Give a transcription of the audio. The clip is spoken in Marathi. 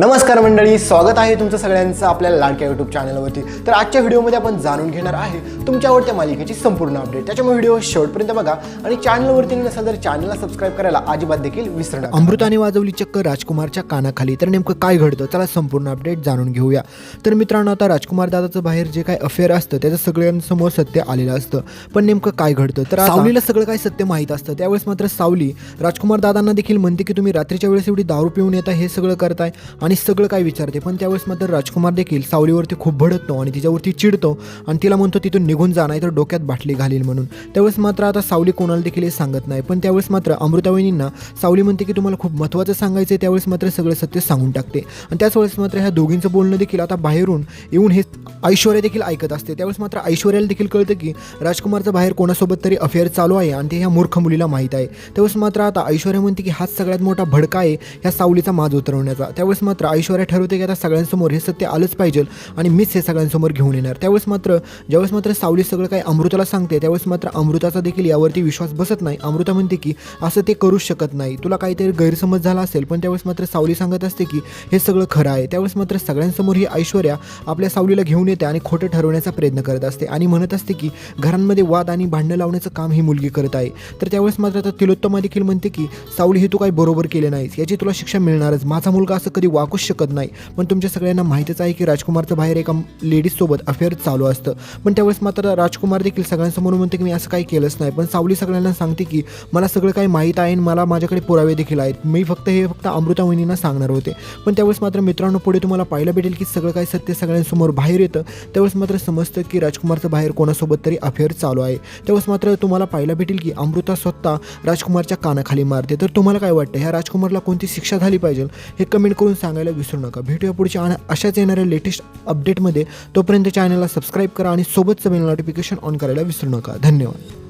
नमस्कार मंडळी स्वागत आहे तुमचं सगळ्यांचं आपल्या लाडक्या यूट्यूब चॅनलवरती तर आजच्या व्हिडिओमध्ये आपण जाणून घेणार आहे तुमच्या आवडत्या मालिकेची संपूर्ण अपडेट त्याच्यामुळे व्हिडिओ शेवटपर्यंत बघा आणि चॅनलवरती नसाल तर चॅनलला सबस्क्राईब करायला अजिबात देखील विसरू नका. अमृताने वाजवली चक्क राजकुमारच्या कानाखाली. तर नेमकं काय घडतं? चला संपूर्ण अपडेट जाणून घेऊया. तर मित्रांनो आता राजकुमार दादाचं बाहेर जे काय अफेअर असतं त्याचं सगळ्यांसमोर सत्य आलेलं असतं. पण नेमकं काय घडतं? तर सावलीला सगळं काय सत्य माहीत असतं? त्यावेळेस मात्र सावली राजकुमार दादांना देखील म्हणते की तुम्ही रात्रीच्या वेळेस एवढी दारू पिऊन येता हे सगळं करताय आणि सगळं काय विचारते. पण त्यावेळेस मात्र राजकुमार देखील सावलीवरती खूप भडकतो आणि तिच्यावरती चिडतो आणि तिला म्हणतो तिथून निघून जा नाही तर डोक्यात बाटली घालील म्हणून. त्यावेळेस मात्र आता सावली कोणाला देखील हे सांगत नाही. पण त्यावेळेस मात्र अमृतावहिनींना सावली म्हणते की तुम्हाला खूप महत्त्वाचं सांगायचं आहे त्यावेळेस मात्र सगळं सत्य सांगून टाकते. आणि त्याच वेळेस मात्र ह्या दोघींचं बोलणं देखील आता बाहेरून येऊन हे ऐश्वर्या देखील ऐकत असते. त्यावेळेस मात्र ऐश्वर्याला देखील कळतं की राजकुमारचं बाहेर कोणासोबत तरी अफेअर चालू आहे आणि ते ह्या मूर्ख मुलीला माहीत आहे. त्यावेळेस मात्र आता ऐश्वर्या म्हणते की हाच सगळ्यात मोठा भडका आहे ह्या सावलीचा माज उतरवण्याचा. त्यावेळेस मात्र ऐश्वर्या ठरवते की आता सगळ्यांसमोर हे सत्य आलंच पाहिजे आणि मीच हे सगळ्यांसमोर घेऊन येणार. त्यावेळेस मात्र ज्यावेळेस मात्र सावली सगळं काही अमृताला सांगते त्यावेळेस मात्र अमृताचा देखील यावरती विश्वास बसत नाही. अमृता म्हणते की असं ते करूच शकत नाही. तुला काहीतरी गैरसमज झाला असेल पण त्यावेळेस मात्र सावली सांगत असते की हे सगळं खरं आहे. त्यावेळेस मात्र सगळ्यांसमोर ही ऐश्वर्या आपल्या सावलीला घेऊन येते आणि खोटं ठरवण्याचा प्रयत्न करत असते आणि म्हणत असते की घरांमध्ये वाद आणि भांडणं लावण्याचं काम ही मुलगी करत आहे. तर त्यावेळेस मात्र आता तिलोत्तमा देखील म्हणते की सावली हे तू काही बरोबर केले नाहीस. याची तुला शिक्षा मिळणारच. माझा मुलगा असं कधी वाकूच शकत नाही. पण तुमच्या सगळ्यांना माहीतच आहे की राजकुमारचं बाहेर एका लेडीजसोबत अफेअर चालू असतं. पण त्यावेळेस मात्र राजकुमार देखील सगळ्यांसमोर म्हणते की मी असं काही केलंच नाही. पण सावली सगळ्यांना सांगते की मला सगळं काही माहीत आहे आणि मला माझ्याकडे पुरावे देखील आहेत. मी फक्त हे फक्त अमृता वहिनींना सांगणार होते. पण त्यावेळेस मात्र मित्रांनो पुढे तुम्हाला पाहायला भेटेल की सगळं काही सत्य सगळ्यांसमोर बाहेर येतं. त्यावेळेस मात्र समजतं की राजकुमारचं बाहेर कोणासोबत तरी अफेअर चालू आहे. त्यावेळेस मात्र तुम्हाला पाहायला भेटेल की अमृता स्वतः राजकुमारच्या कानाखाली मारते. तर तुम्हाला काय वाटतं? ह्या राजकुमारला कोणती शिक्षा झाली पाहिजे? हे कमेंट करून सांग. सांगायला विसरू नका. भेटूया पुढच्या आणि अशाच येणाऱ्या लेटेस्ट अपडेटमध्ये तोपर्यंत चॅनलला सबस्क्राईब करा आणि सोबतचं बेल नोटिफिकेशन ऑन करायला विसरू नका. धन्यवाद.